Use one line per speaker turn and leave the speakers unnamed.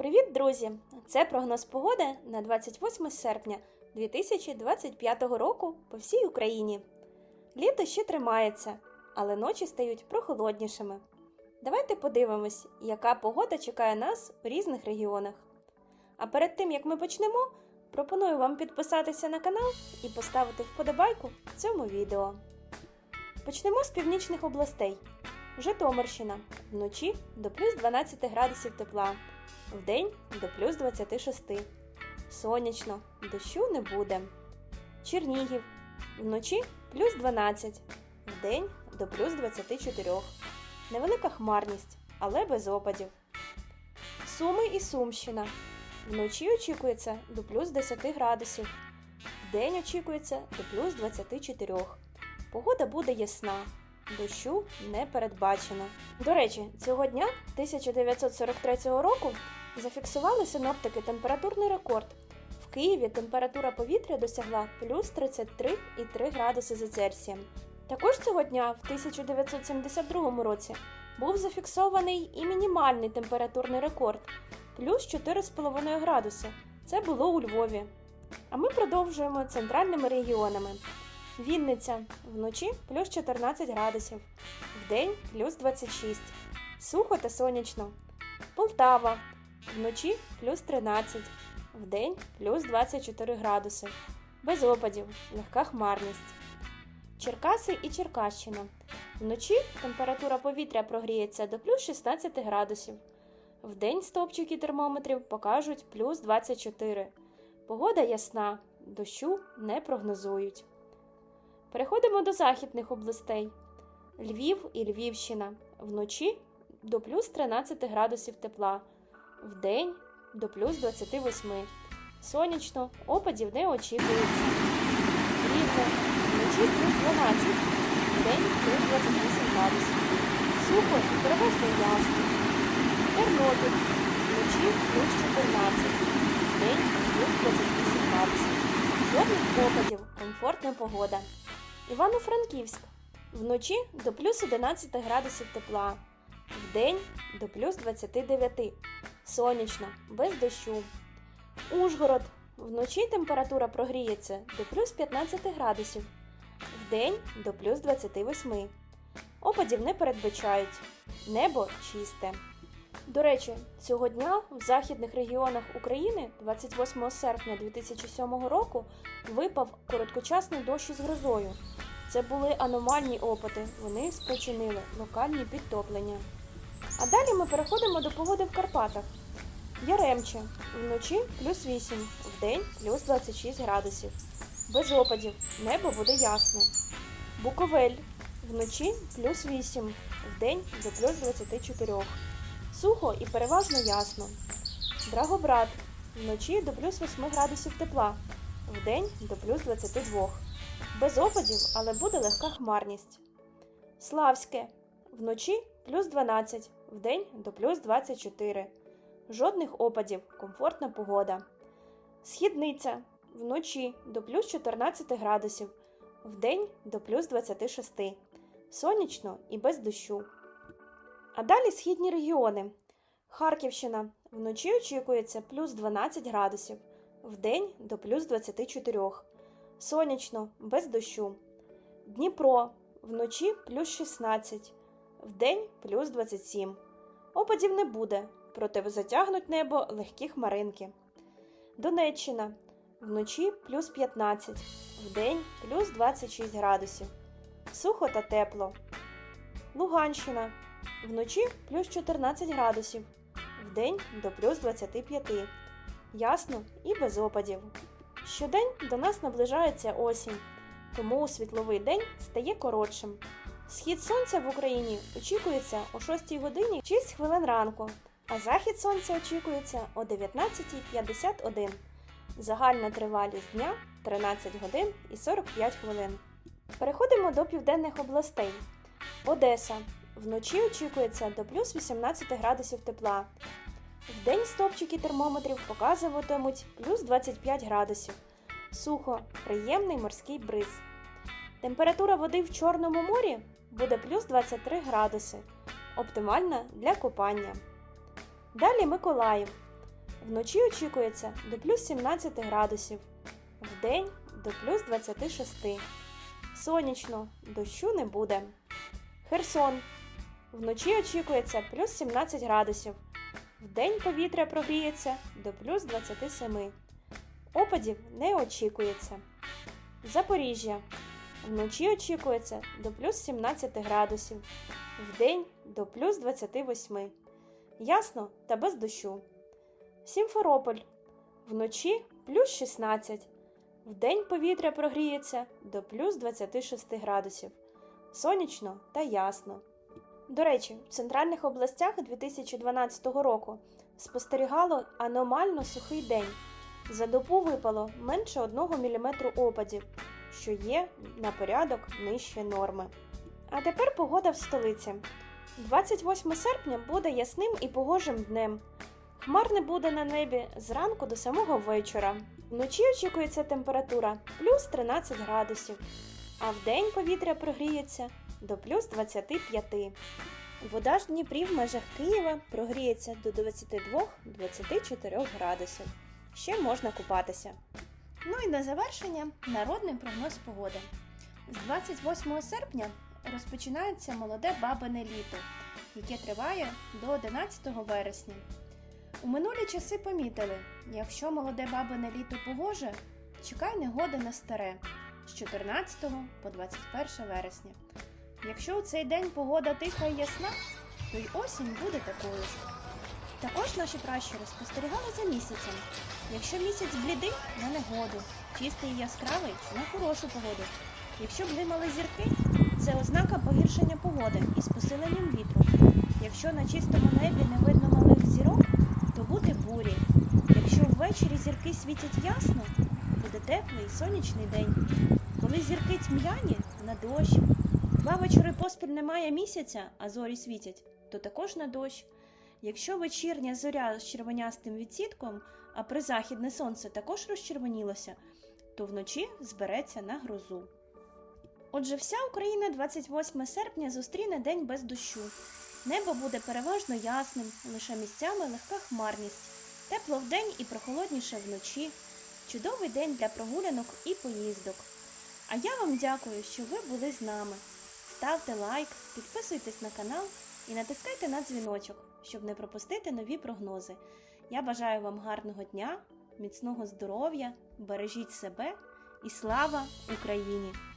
Привіт, друзі! Це прогноз погоди на 28 серпня 2025 року по всій Україні. Літо ще тримається, але ночі стають прохолоднішими. Давайте подивимось, яка погода чекає нас у різних регіонах. А перед тим як ми почнемо, пропоную вам підписатися на канал і поставити вподобайку цьому відео. Почнемо з північних областей. Житомирщина вночі до плюс 12 градусів тепла, вдень до плюс 26. Сонячно, дощу не буде. Чернігів вночі плюс 12, вдень до плюс 24. Невелика хмарність, але без опадів. Суми і Сумщина. Вночі очікується до плюс 10 градусів, вдень очікується до плюс 24. Погода буде ясна, дощу не передбачено. До речі, цього дня 1943 року зафіксували синоптики температурний рекорд. В Києві температура повітря досягла плюс 33,3 градуси за Цельсієм. Також цього дня, в 1972 році, був зафіксований і мінімальний температурний рекорд плюс 4,5 градуси. Це було у Львові. А ми продовжуємо центральними регіонами. Вінниця вночі плюс 14 градусів, вдень плюс 26. Сухо та сонячно. Полтава вночі плюс 13, вдень плюс 24 градуси. Без опадів, легка хмарність. Черкаси і Черкащина. Вночі температура повітря прогріється до плюс 16 градусів. Вдень стовпчики термометрів покажуть плюс 24. Погода ясна, дощу не прогнозують. Переходимо до західних областей. Львів і Львівщина. Вночі до плюс 13 градусів тепла, вдень до плюс 28. Сонячно, опадів не очікується. Рівне вночі плюс 12, вдень плюс 28 градусів. Сухо і переважно ясно. Тернопіль вночі плюс 14, вдень плюс 28 градусів. Жодних опадів, комфортна погода. Івано-Франківськ. Вночі до плюс 11 градусів тепла, вдень до плюс 29. Сонячно, без дощу. Ужгород. Вночі температура прогріється до плюс 15 градусів, вдень до плюс 28. Опадів не передбачають. Небо чисте. До речі, цього дня в західних регіонах України 28 серпня 2007 року випав короткочасний дощ із грозою. Це були аномальні опити, вони спричинили локальні підтоплення. А далі ми переходимо до погоди в Карпатах. Яремче вночі плюс 8, вдень плюс 26 градусів. Без опадів, небо буде ясне. Буковель вночі плюс 8, вдень до плюс 24. Сухо і переважно ясно. Драгобрат вночі до плюс 8 градусів тепла, вдень до плюс 22. Без опадів, але буде легка хмарність. Славське вночі плюс 12, вдень до плюс 24. Жодних опадів, комфортна погода. Східниця вночі до плюс 14 градусів, вдень до плюс 26. Сонячно і без дощу. А далі східні регіони. Харківщина вночі очікується плюс 12 градусів, вдень до плюс 24. Сонячно, без дощу. Дніпро вночі плюс 16, вдень плюс 27. Опадів не буде, проте затягнуть небо легкі хмаринки. Донеччина вночі плюс 15, вдень плюс 26 градусів. Сухо та тепло. Луганщина вночі плюс 14 градусів, вдень до плюс 25. Ясно і без опадів. Щодень до нас наближається осінь, тому світловий день стає коротшим. Схід сонця в Україні очікується о 6 годині 6 хвилин ранку, а захід сонця очікується о 19.51. Загальна тривалість дня 13 годин і 45 хвилин. Переходимо до південних областей. Одеса. Вночі очікується до плюс 18 градусів тепла. Вдень стопчики термометрів показуватимуть плюс 25 градусів. Сухо, приємний морський бриз. Температура води в Чорному морі буде плюс 23 градуси. Оптимальна для купання. Далі Миколаїв. Вночі очікується до плюс 17 градусів, вдень до плюс 26. Сонячно, дощу не буде. Херсон. Вночі очікується плюс 17 градусів. Вдень повітря прогріється до плюс 27. Опадів не очікується. Запоріжжя. Вночі очікується до плюс 17 градусів. Вдень до плюс 28. Ясно та без дощу. Сімферополь. Вночі плюс 16. Вдень повітря прогріється до плюс 26 градусів. Сонячно та ясно. До речі, в центральних областях 2012 року спостерігало аномально сухий день. За добу випало менше 1 мм опадів, що є на порядок нижче норми. А тепер погода в столиці. 28 серпня буде ясним і погожим днем. Хмар не буде на небі зранку до самого вечора. Вночі очікується температура плюс 13 градусів, а вдень повітря прогріється до плюс 25. Вода ж Дніпрі в межах Києва прогріється до 22-24 градусів. Ще можна купатися. Ну і на завершення народний прогноз погоди. З 28 серпня розпочинається молоде бабине літо, яке триває до 11 вересня. У минулі часи помітили, якщо молоде бабине літо погоже, чекай негоди на старе з 14 по 21 вересня. Якщо у цей день погода тиха і ясна, то й осінь буде такою ж. Також наші пращури спостерігали за місяцем. Якщо місяць блідий на негоду, чистий і яскравий на хорошу погоду. Якщо блимали зірки, це ознака погіршення погоди із посиленням вітру. Якщо на чистому небі не видно малих зірок, то буде бурі. Якщо ввечері зірки світять ясно, буде теплий сонячний день. Коли зірки тьмяні на дощ. Два вечори поспіль немає місяця, а зорі світять, то також на дощ. Якщо вечірня зоря з червонястим відсітком, а призахідне сонце також розчервонілося, то вночі збереться на грозу. Отже, вся Україна 28 серпня зустріне день без дощу. Небо буде переважно ясним, лише місцями легка хмарність, тепло вдень і прохолодніше вночі. Чудовий день для прогулянок і поїздок. А я вам дякую, що ви були з нами. Ставте лайк, підписуйтесь на канал і натискайте на дзвіночок, щоб не пропустити нові прогнози. Я бажаю вам гарного дня, міцного здоров'я, бережіть себе і слава Україні!